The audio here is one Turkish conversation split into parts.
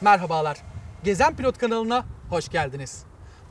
Merhabalar. Gezen Pilot kanalına hoş geldiniz.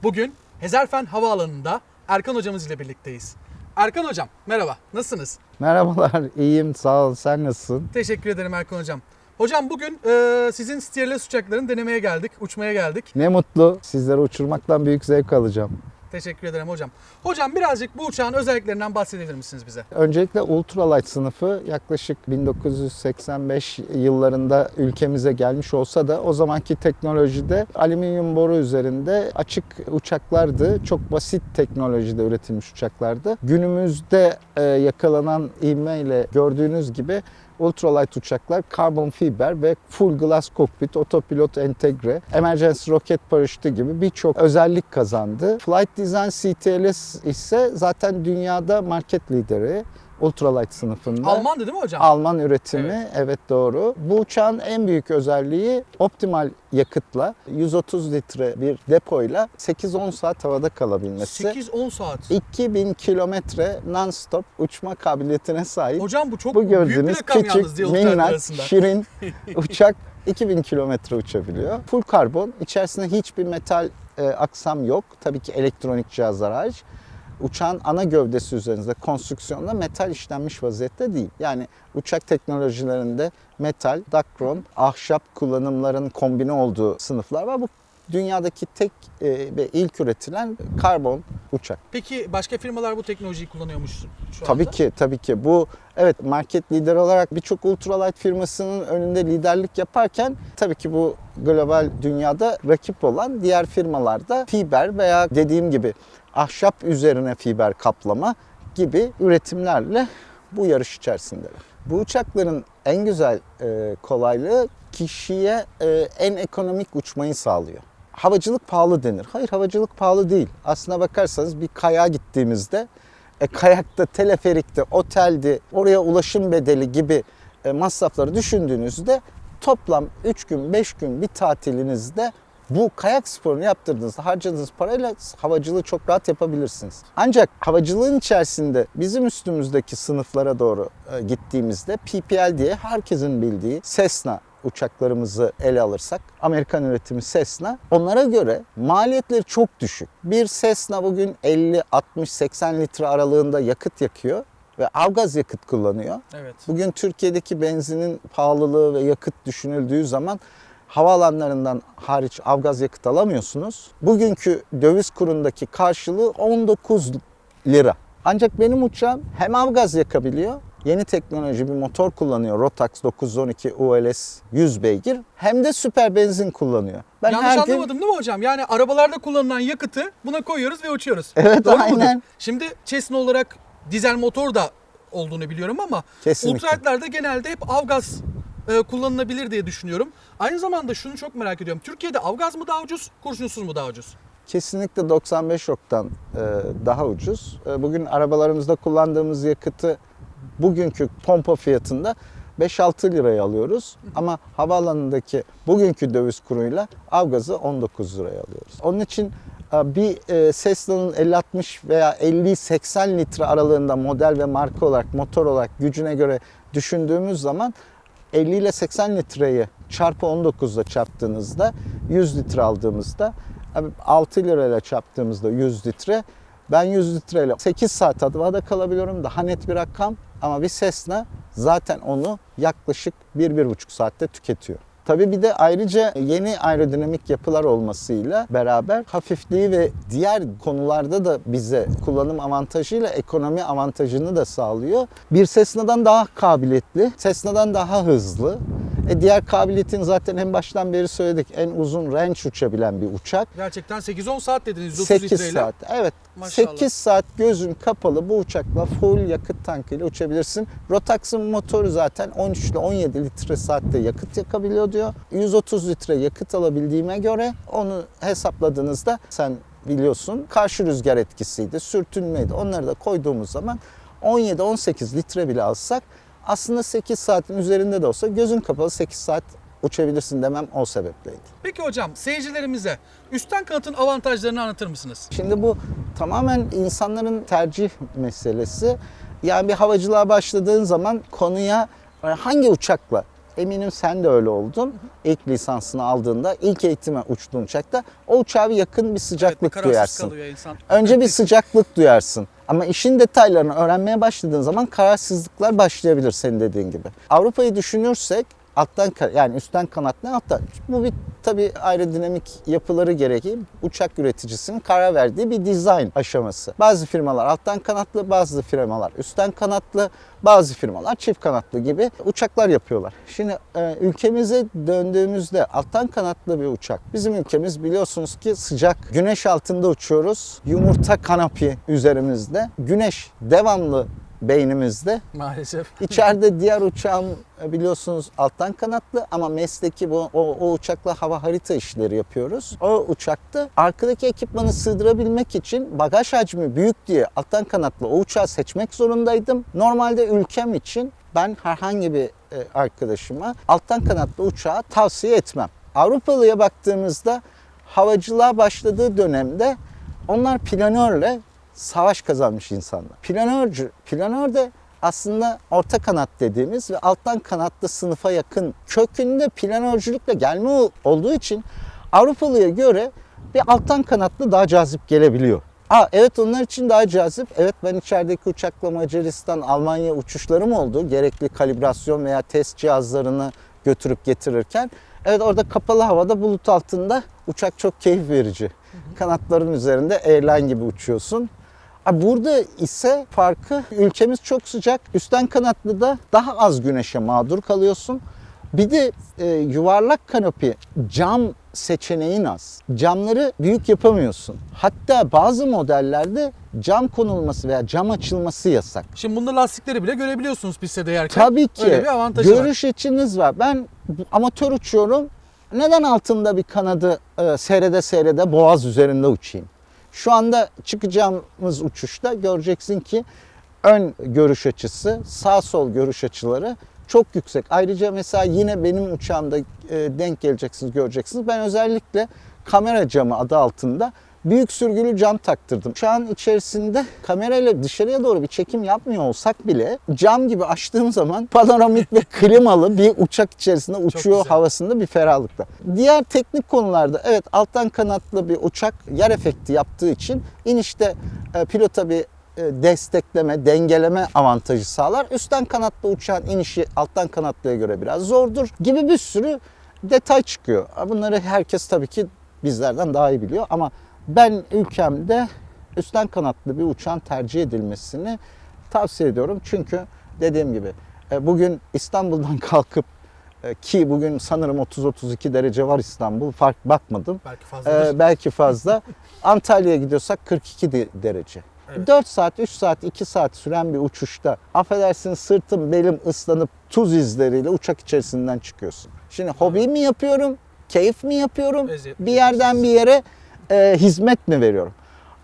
Bugün Hezarfen Havaalanı'nda Erkan hocamız ile birlikteyiz. Erkan hocam merhaba. Nasılsınız? Merhabalar, iyiyim sağ ol. Sen nasılsın? Teşekkür ederim Erkan hocam. Hocam bugün e, sizin steerless uçaklarını denemeye geldik, uçmaya geldik. Ne mutlu. Sizleri uçurmaktan büyük zevk alacağım. Teşekkür ederim hocam. Hocam birazcık bu uçağın özelliklerinden bahsedebilir misiniz bize? Öncelikle ultralight sınıfı yaklaşık 1985 yıllarında ülkemize gelmiş olsa da o zamanki teknolojide alüminyum boru üzerinde açık uçaklardı. Çok basit teknolojide üretilmiş uçaklardı. Günümüzde e, yakalanan ivmeyle gördüğünüz gibi ultralight uçaklar karbon fiber ve full glass cockpit, otopilot entegre, emergency roket paraşütü gibi birçok özellik kazandı. Flight Design CTLS ise zaten dünyada market lideri ultralight sınıfında. Almandı değil mi hocam? Alman üretimi evet. doğru. Bu uçağın en büyük özelliği optimal yakıtla 130 litre bir depoyla 8-10 saat havada kalabilmesi. 8-10 saat. 2000 kilometre non-stop uçma kabiliyetine sahip. Hocam bu çok Bu büyük bir gördüğünüz rakam yalnız küçük, minnak, şirin uçak 2000 kilometre uçabiliyor. Full karbon. İçerisinde hiçbir metal e, aksam yok. Tabii ki elektronik cihazlar hariç. Uçağın ana gövdesi üzerinde konstrüksiyonda metal işlenmiş vaziyette değil. Yani uçak teknolojilerinde metal, dakron, ahşap kullanımların kombine olduğu sınıflar var. Bu dünyadaki tek e, ve ilk üretilen karbon uçak. Peki başka firmalar bu teknolojiyi kullanıyormuş şu Tabii anda? ki, tabii ki. Bu evet market lideri olarak birçok ultralight firmasının önünde liderlik yaparken tabii ki bu global dünyada rakip olan diğer firmalarda fiber veya dediğim gibi ahşap üzerine fiber kaplama gibi üretimlerle bu yarış içerisindeler. Bu uçakların en güzel e, kolaylığı kişiye e, en ekonomik uçmayı sağlıyor. Havacılık pahalı denir. Hayır havacılık pahalı değil. Aslına bakarsanız bir kayağa gittiğimizde e, kayakta, teleferikte, oteldi, oraya ulaşım bedeli gibi e, masrafları düşündüğünüzde toplam 3 gün, 5 gün bir tatilinizde bu kayak sporunu yaptırdığınızda harcadığınız parayla havacılığı çok rahat yapabilirsiniz. Ancak havacılığın içerisinde bizim üstümüzdeki sınıflara doğru e, gittiğimizde PPL diye herkesin bildiği Cessna uçaklarımızı ele alırsak Amerikan üretimi Cessna onlara göre maliyetleri çok düşük. Bir Cessna bugün 50, 60, 80 litre aralığında yakıt yakıyor ve avgaz yakıt kullanıyor. Evet. Bugün Türkiye'deki benzinin pahalılığı ve yakıt düşünüldüğü zaman havaalanlarından hariç avgaz yakıt alamıyorsunuz. Bugünkü döviz kurundaki karşılığı 19 lira. Ancak benim uçağım hem avgaz yakabiliyor, yeni teknoloji bir motor kullanıyor. Rotax 912 ULS 100 beygir hem de süper benzin kullanıyor. Ben Yanlış her gün- anlamadım değil mi hocam? Yani arabalarda kullanılan yakıtı buna koyuyoruz ve uçuyoruz. Evet, Doğru mudur? aynen. Şimdi Cessna olarak dizel motor da olduğunu biliyorum ama Kesinlikle. ultralight'larda genelde hep avgaz e, kullanılabilir diye düşünüyorum. Aynı zamanda şunu çok merak ediyorum. Türkiye'de avgaz mı daha ucuz, kurşunsuz mu daha ucuz? Kesinlikle 95 oktan e, daha ucuz. E, Bugün arabalarımızda kullandığımız yakıtı bugünkü pompa fiyatında 5-6 liraya alıyoruz. Ama havaalanındaki bugünkü döviz kuruyla avgazı 19 liraya alıyoruz. Onun için e, bir e, Cessna'nın 50-60 veya 50-80 litre aralığında model ve marka olarak, motor olarak gücüne göre düşündüğümüz zaman 50 ile 80 litreyi çarpı 19 ile çarptığınızda 100 litre aldığımızda abi 6 lirayla çarptığımızda 100 litre ben 100 litreyle 8 saat havada kalabiliyorum. Daha net bir rakam ama bir Cessna zaten onu yaklaşık 1-1,5 saatte tüketiyor. Tabii bir de ayrıca yeni aerodinamik yapılar olmasıyla beraber hafifliği ve diğer konularda da bize kullanım avantajıyla ekonomi avantajını da sağlıyor. Bir Cessna'dan daha kabiliyetli, Cessna'dan daha hızlı. E diğer kabiliyetin zaten en baştan beri söyledik. En uzun range uçabilen bir uçak. Gerçekten 8-10 saat dediniz 130 8 litreyle. saat. Evet. Maşallah. 8 saat gözün kapalı bu uçakla full yakıt tankıyla uçabilirsin. Rotax'ın motoru zaten 13 ile 17 litre saatte yakıt yakabiliyor diyor. 130 litre yakıt alabildiğime göre onu hesapladığınızda sen biliyorsun karşı rüzgar etkisiydi, sürtünmeydi. Onları da koyduğumuz zaman 17-18 litre bile alsak aslında 8 saatin üzerinde de olsa gözün kapalı 8 saat uçabilirsin demem o sebepleydi. Peki hocam seyircilerimize üstten kanatın avantajlarını anlatır mısınız? Şimdi bu tamamen insanların tercih meselesi. Yani bir havacılığa başladığın zaman konuya e, hangi uçakla eminim sen de öyle oldun. İlk lisansını aldığında, ilk eğitime uçtuğun uçakta o uçağa yakın bir sıcaklık evet, bir duyarsın. Önce bir sıcaklık duyarsın. Ama işin detaylarını öğrenmeye başladığın zaman kararsızlıklar başlayabilir senin dediğin gibi. Avrupa'yı düşünürsek alttan yani üstten kanat ne alttan bu bir tabii aerodinamik yapıları gereği uçak üreticisinin karar verdiği bir dizayn aşaması. Bazı firmalar alttan kanatlı, bazı firmalar üstten kanatlı, bazı firmalar çift kanatlı gibi uçaklar yapıyorlar. Şimdi e, ülkemize döndüğümüzde alttan kanatlı bir uçak. Bizim ülkemiz biliyorsunuz ki sıcak. Güneş altında uçuyoruz. Yumurta kanapi üzerimizde. Güneş devamlı beynimizde. Maalesef. İçeride diğer uçağım biliyorsunuz alttan kanatlı ama mesleki bu o, o uçakla hava harita işleri yapıyoruz. O uçakta arkadaki ekipmanı sığdırabilmek için bagaj hacmi büyük diye alttan kanatlı o uçağı seçmek zorundaydım. Normalde ülkem için ben herhangi bir e, arkadaşıma alttan kanatlı uçağı tavsiye etmem. Avrupalıya baktığımızda havacılığa başladığı dönemde onlar planörle savaş kazanmış insanlar. Planörcü, planör de aslında orta kanat dediğimiz ve alttan kanatlı sınıfa yakın kökünde planörcülükle gelme ol- olduğu için Avrupalıya göre bir alttan kanatlı daha cazip gelebiliyor. Aa, evet onlar için daha cazip. Evet ben içerideki uçakla Macaristan, Almanya uçuşlarım oldu. Gerekli kalibrasyon veya test cihazlarını götürüp getirirken. Evet orada kapalı havada bulut altında uçak çok keyif verici. Kanatların üzerinde airline gibi uçuyorsun. Ha, Burada ise farkı ülkemiz çok sıcak. Üstten kanatlı da daha az güneşe mağdur kalıyorsun. Bir de e, yuvarlak kanopi cam seçeneğin az. Camları büyük yapamıyorsun. Hatta bazı modellerde cam konulması veya cam açılması yasak. Şimdi bunda lastikleri bile görebiliyorsunuz piste değerken. Tabii ki. Öyle bir avantajı var. Görüş açınız var. Ben amatör uçuyorum. Neden altında bir kanadı e, seyrede seyrede boğaz üzerinde uçayım? Şu anda çıkacağımız uçuşta göreceksin ki ön görüş açısı, sağ sol görüş açıları çok yüksek. Ayrıca mesela yine benim uçağımda e, denk geleceksiniz, göreceksiniz. Ben özellikle kamera camı adı altında büyük sürgülü cam taktırdım. Uçağın içerisinde kamerayla dışarıya doğru bir çekim yapmıyor olsak bile cam gibi açtığım zaman panoramik ve klimalı bir uçak içerisinde uçuyor havasında bir ferahlıkta. Diğer teknik konularda evet alttan kanatlı bir uçak yer efekti yaptığı için inişte e, pilota bir e, destekleme, dengeleme avantajı sağlar. Üstten kanatlı uçağın inişi alttan kanatlıya göre biraz zordur gibi bir sürü detay çıkıyor. Bunları herkes tabii ki bizlerden daha iyi biliyor ama ben ülkemde üstten kanatlı bir uçağın tercih edilmesini tavsiye ediyorum. Çünkü dediğim gibi e, bugün İstanbul'dan kalkıp e, ki bugün sanırım 30-32 derece var İstanbul. Fark bakmadım. Belki fazla. Ee, belki fazla. Antalya'ya gidiyorsak 42 de- derece. Evet. 4 saat, 3 saat, 2 saat süren bir uçuşta affedersin sırtım, belim ıslanıp tuz izleriyle uçak içerisinden çıkıyorsun. Şimdi hobi mi yapıyorum, keyif mi yapıyorum, Eziyet bir yerden bir yere e, hizmet mi veriyorum?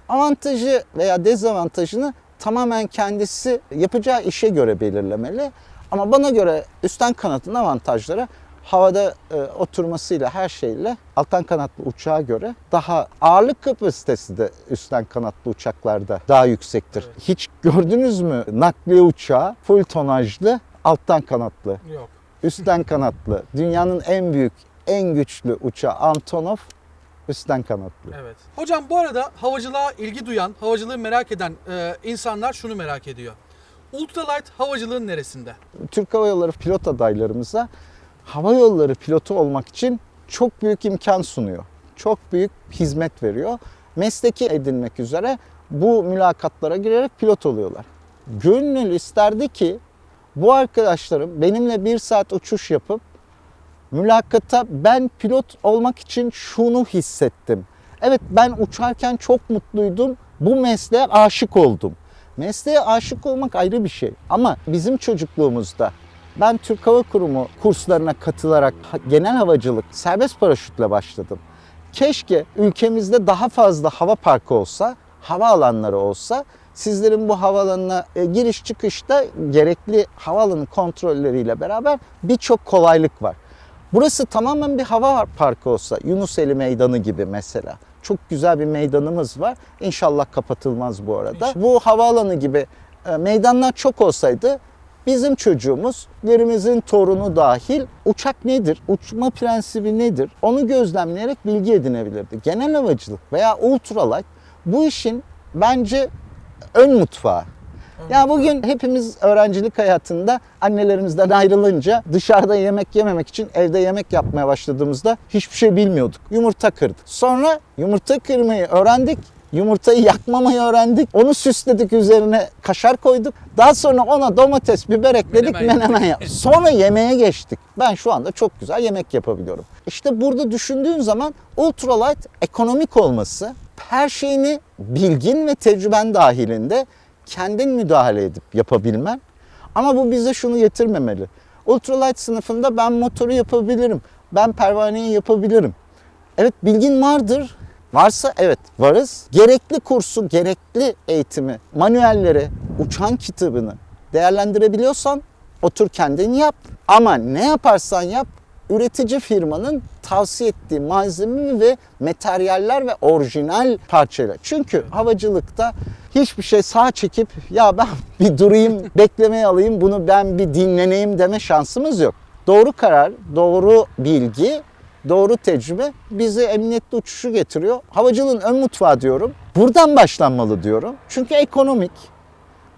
Avantajı veya dezavantajını tamamen kendisi yapacağı işe göre belirlemeli. Ama bana göre üstten kanatın avantajları havada e, oturmasıyla her şeyle alttan kanatlı uçağa göre daha ağırlık kapasitesi de üstten kanatlı uçaklarda daha yüksektir. Evet. Hiç gördünüz mü nakliye uçağı full tonajlı alttan kanatlı, Yok. üstten kanatlı. Dünyanın en büyük, en güçlü uçağı Antonov üstten kanatlı. Evet. Hocam bu arada havacılığa ilgi duyan, havacılığı merak eden e, insanlar şunu merak ediyor. Ultralight havacılığın neresinde? Türk Hava Yolları pilot adaylarımıza hava yolları pilotu olmak için çok büyük imkan sunuyor. Çok büyük hizmet veriyor. Mesleki edinmek üzere bu mülakatlara girerek pilot oluyorlar. Gönül isterdi ki bu arkadaşlarım benimle bir saat uçuş yapıp mülakata ben pilot olmak için şunu hissettim. Evet ben uçarken çok mutluydum. Bu mesleğe aşık oldum. Mesleğe aşık olmak ayrı bir şey. Ama bizim çocukluğumuzda ben Türk Hava Kurumu kurslarına katılarak genel havacılık serbest paraşütle başladım. Keşke ülkemizde daha fazla hava parkı olsa, hava alanları olsa sizlerin bu havaalanına e, giriş çıkışta gerekli havaalanı kontrolleriyle beraber birçok kolaylık var. Burası tamamen bir hava parkı olsa, Yunuseli Meydanı gibi mesela. Çok güzel bir meydanımız var. İnşallah kapatılmaz bu arada. İnşallah. Bu havaalanı gibi e, meydanlar çok olsaydı bizim çocuğumuz, lerimizin torunu dahil uçak nedir, uçma prensibi nedir onu gözlemleyerek bilgi edinebilirdi. Genel havacılık veya ultralight bu işin bence ön mutfağı. Ya bugün hepimiz öğrencilik hayatında annelerimizden ayrılınca dışarıda yemek yememek için evde yemek yapmaya başladığımızda hiçbir şey bilmiyorduk. Yumurta kırdık. Sonra yumurta kırmayı öğrendik. Yumurtayı yakmamayı öğrendik. Onu süsledik üzerine kaşar koyduk. Daha sonra ona domates, biber ekledik, Menemen menemen yaptık. Sonra yemeğe geçtik. Ben şu anda çok güzel yemek yapabiliyorum. İşte burada düşündüğün zaman ultralight ekonomik olması, her şeyini bilgin ve tecrüben dahilinde kendin müdahale edip yapabilmen. Ama bu bize şunu getirmemeli. Ultralight sınıfında ben motoru yapabilirim. Ben pervaneyi yapabilirim. Evet bilgin vardır. Varsa evet varız. Gerekli kursu, gerekli eğitimi, manuelleri, uçan kitabını değerlendirebiliyorsan otur kendin yap. Ama ne yaparsan yap üretici firmanın tavsiye ettiği malzeme ve materyaller ve orijinal parçalar. Çünkü havacılıkta hiçbir şey sağ çekip ya ben bir durayım, beklemeye alayım, bunu ben bir dinleneyim deme şansımız yok. Doğru karar, doğru bilgi, doğru tecrübe bizi emniyetli uçuşu getiriyor. Havacılığın ön mutfağı diyorum. Buradan başlanmalı diyorum. Çünkü ekonomik.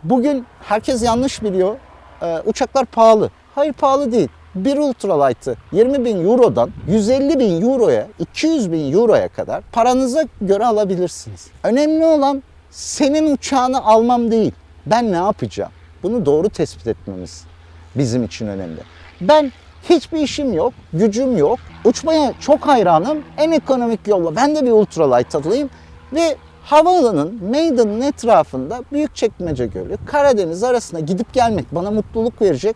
Bugün herkes yanlış biliyor. Ee, uçaklar pahalı. Hayır pahalı değil. Bir ultralight'ı 20 bin eurodan 150 bin euroya 200 bin euroya kadar paranıza göre alabilirsiniz. Önemli olan senin uçağını almam değil. Ben ne yapacağım? Bunu doğru tespit etmemiz bizim için önemli. Ben hiçbir işim yok, gücüm yok. Uçmaya çok hayranım. En ekonomik yolla ben de bir ultralight alayım ve havaalanının, meydanın etrafında Büyükçekmece Gölü, Karadeniz arasına gidip gelmek bana mutluluk verecek.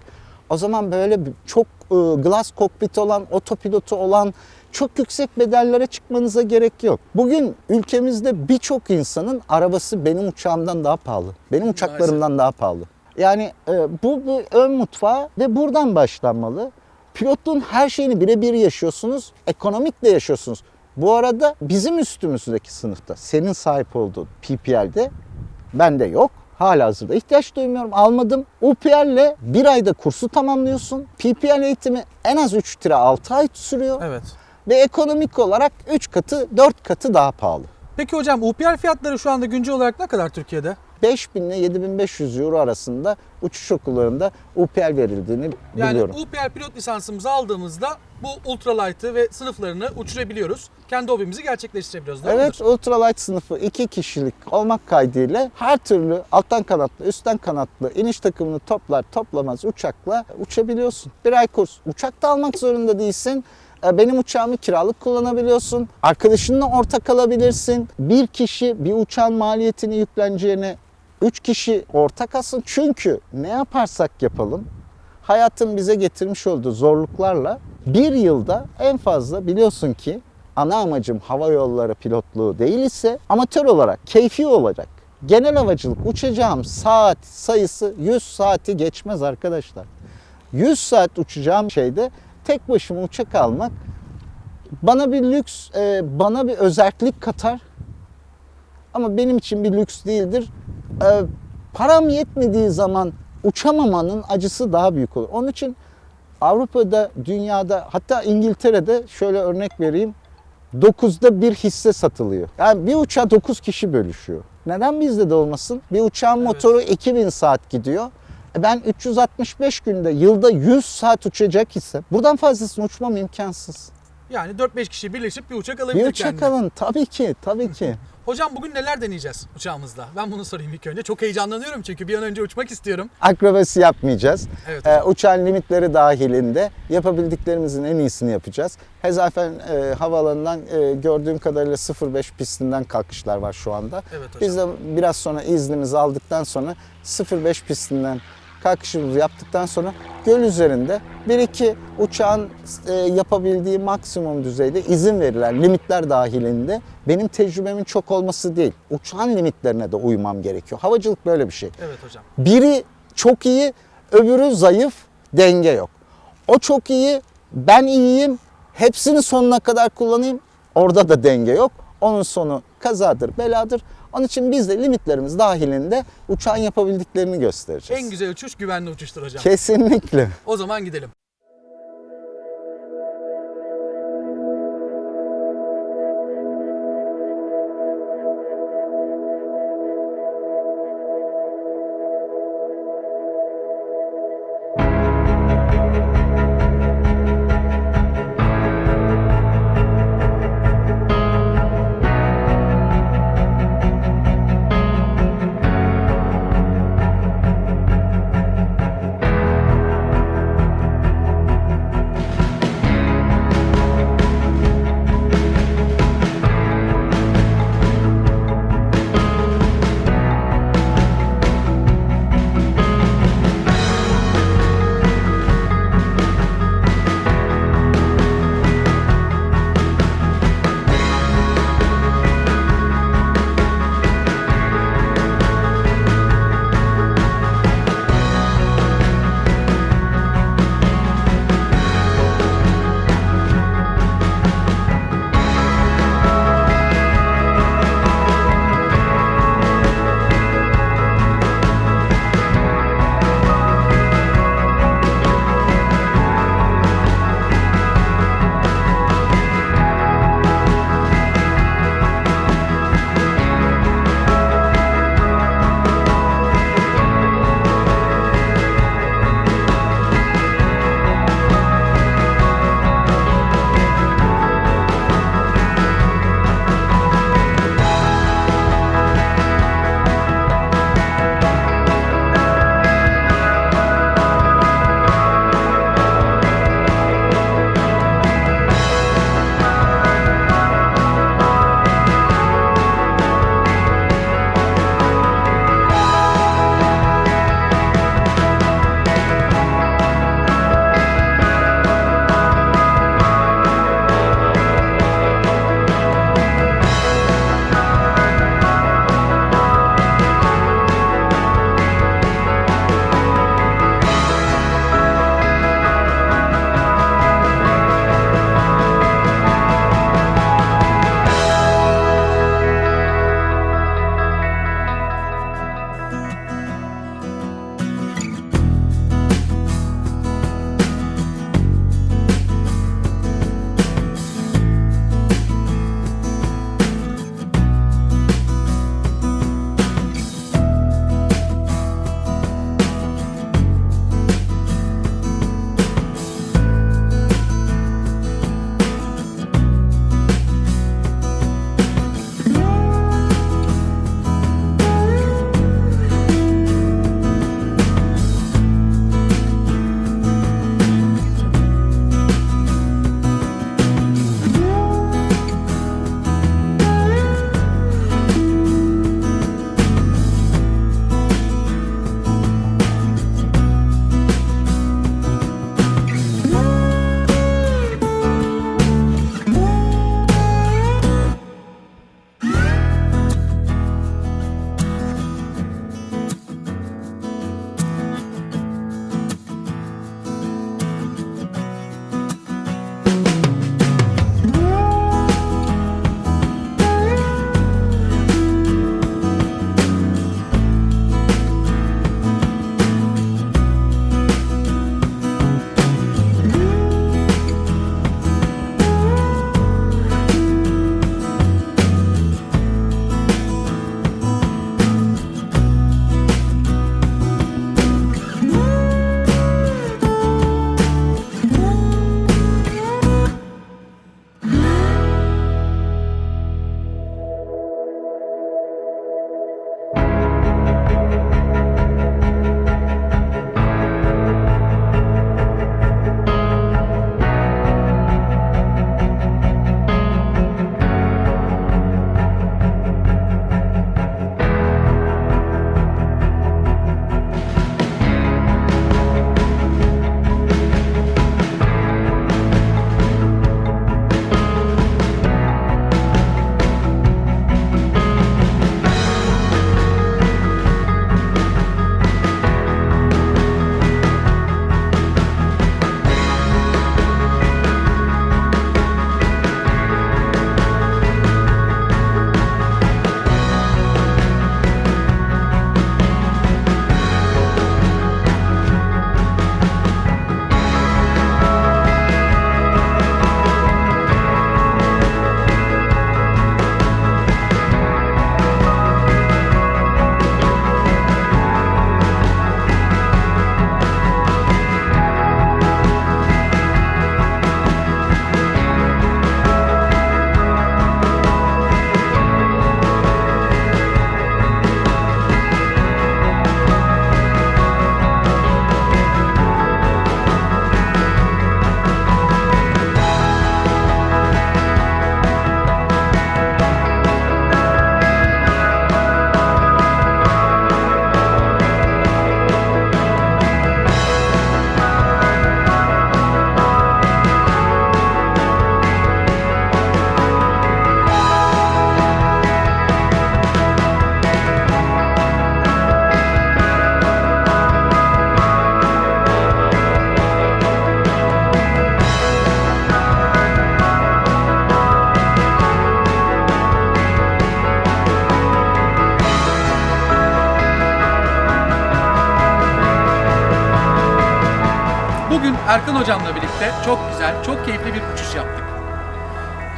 O zaman böyle çok e, glass cockpit olan, otopilotu olan çok yüksek bedellere çıkmanıza gerek yok. Bugün ülkemizde birçok insanın arabası benim uçağımdan daha pahalı. Benim uçaklarımdan daha pahalı. Yani e, bu bir ön mutfağı ve buradan başlanmalı. Pilotluğun her şeyini birebir yaşıyorsunuz, ekonomik de yaşıyorsunuz. Bu arada bizim üstümüzdeki sınıfta senin sahip olduğun PPL'de bende yok. Hala hazırda ihtiyaç duymuyorum. Almadım. UPL'le bir ayda kursu tamamlıyorsun. PPL eğitimi en az 3 lira 6 ay sürüyor. Evet. Ve ekonomik olarak 3 katı 4 katı daha pahalı. Peki hocam UPL fiyatları şu anda güncel olarak ne kadar Türkiye'de? 5000 ile 7500 euro arasında uçuş okullarında UPL verildiğini Yani biliyorum. UPL pilot lisansımızı aldığımızda bu ultralight'ı ve sınıflarını uçurabiliyoruz. Kendi hobimizi gerçekleştirebiliyoruz. Doğru Evet mudur? ultralight sınıfı iki kişilik olmak kaydıyla her türlü alttan kanatlı, üstten kanatlı iniş takımını toplar toplamaz uçakla uçabiliyorsun. Bir ay kurs. Uçak da almak zorunda değilsin. E, Benim uçağımı kiralık kullanabiliyorsun. Arkadaşınla ortak alabilirsin. Bir kişi bir uçağın maliyetini yükleneceğine üç kişi ortak alsın. Çünkü ne yaparsak yapalım hayatın bize getirmiş olduğu zorluklarla bir yılda en fazla biliyorsun ki ana amacım hava yolları pilotluğu değil ise amatör olarak, keyfi olarak genel havacılık uçacağım saat sayısı 100 saati geçmez arkadaşlar. 100 saat uçacağım şeyde tek başıma uçak almak bana bir lüks, e, bana bir özellik katar. Ama benim için bir lüks değildir. E, param yetmediği zaman uçamamanın acısı daha büyük olur. Onun için Avrupa'da, dünyada hatta İngiltere'de şöyle örnek vereyim. 9'da bir hisse satılıyor. Yani bir uçağa 9 kişi bölüşüyor. Neden bizde de olmasın? Bir uçağın motoru 2000 saat gidiyor. E ben 365 günde yılda 100 saat uçacak ise buradan fazlasını uçmam imkansız. Yani 4-5 kişi birleşip bir uçak alabilir Bir uçak kendine. alın tabii ki tabii ki. Hocam bugün neler deneyeceğiz uçağımızda? Ben bunu sorayım ilk önce. Çok heyecanlanıyorum çünkü bir an önce uçmak istiyorum. Akrobasi yapmayacağız. Evet Ee, uçağın limitleri dahilinde yapabildiklerimizin en iyisini yapacağız. Hezafen e, havaalanından e, gördüğüm kadarıyla 05 pistinden kalkışlar var şu anda. Evet hocam. Biz de biraz sonra iznimizi aldıktan sonra 05 pistinden kalkışımızı yaptıktan sonra göl üzerinde bir iki uçağın e, yapabildiği maksimum düzeyde izin verilen limitler dahilinde benim tecrübemin çok olması değil. Uçağın limitlerine de uymam gerekiyor. Havacılık böyle bir şey. Evet hocam. Biri çok iyi, öbürü zayıf, denge yok. O çok iyi, ben iyiyim, hepsini sonuna kadar kullanayım. Orada da denge yok. Onun sonu kazadır, beladır. Onun için biz de limitlerimiz dahilinde uçağın yapabildiklerini göstereceğiz. En güzel uçuş güvenli uçuştur hocam. Kesinlikle. O zaman gidelim. Hocamla birlikte çok güzel, çok keyifli bir uçuş yaptık.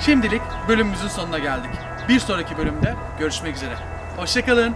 Şimdilik bölümümüzün sonuna geldik. Bir sonraki bölümde görüşmek üzere. Hoşçakalın.